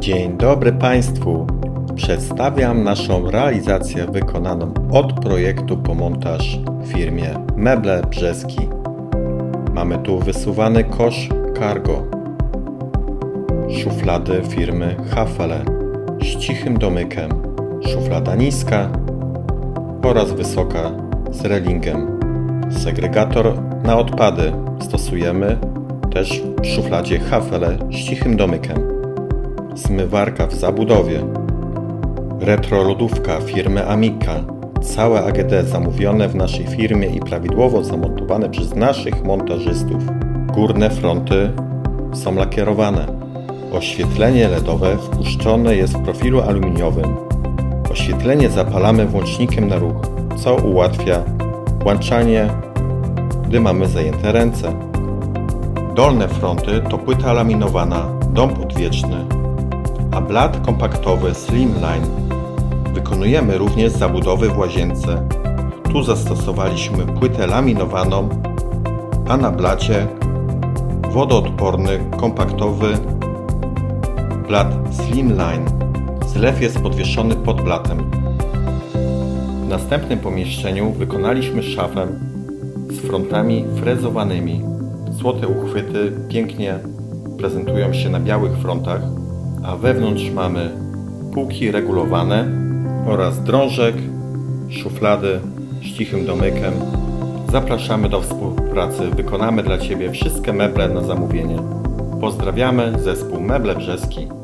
Dzień dobry Państwu. Przedstawiam naszą realizację wykonaną od projektu po montaż w firmie Meble Brzeski. Mamy tu wysuwany kosz cargo, szuflady firmy Hafele z cichym domykiem, szuflada niska oraz wysoka z relingiem. Segregator na odpady stosujemy też w szufladzie Hafele z cichym domykiem. Zmywarka w zabudowie. Retro lodówka firmy Amika. Całe AGD zamówione w naszej firmie i prawidłowo zamontowane przez naszych montażystów. Górne fronty są lakierowane. Oświetlenie LEDowe wpuszczone jest w profilu aluminiowym. Oświetlenie zapalamy włącznikiem na ruch, co ułatwia włączanie, gdy mamy zajęte ręce. Dolne fronty to płyta laminowana, dąb odwieczny, a blat kompaktowy Slimline wykonujemy również zabudowy w łazience. Tu zastosowaliśmy płytę laminowaną, a na blacie wodoodporny kompaktowy blat Slimline. Zlew jest podwieszony pod blatem. W następnym pomieszczeniu wykonaliśmy szafę z frontami frezowanymi. Złote uchwyty pięknie prezentują się na białych frontach, a wewnątrz mamy półki regulowane oraz drążek, szuflady z cichym domykiem. Zapraszamy do współpracy. Wykonamy dla Ciebie wszystkie meble na zamówienie. Pozdrawiamy zespół Meble Brzeski.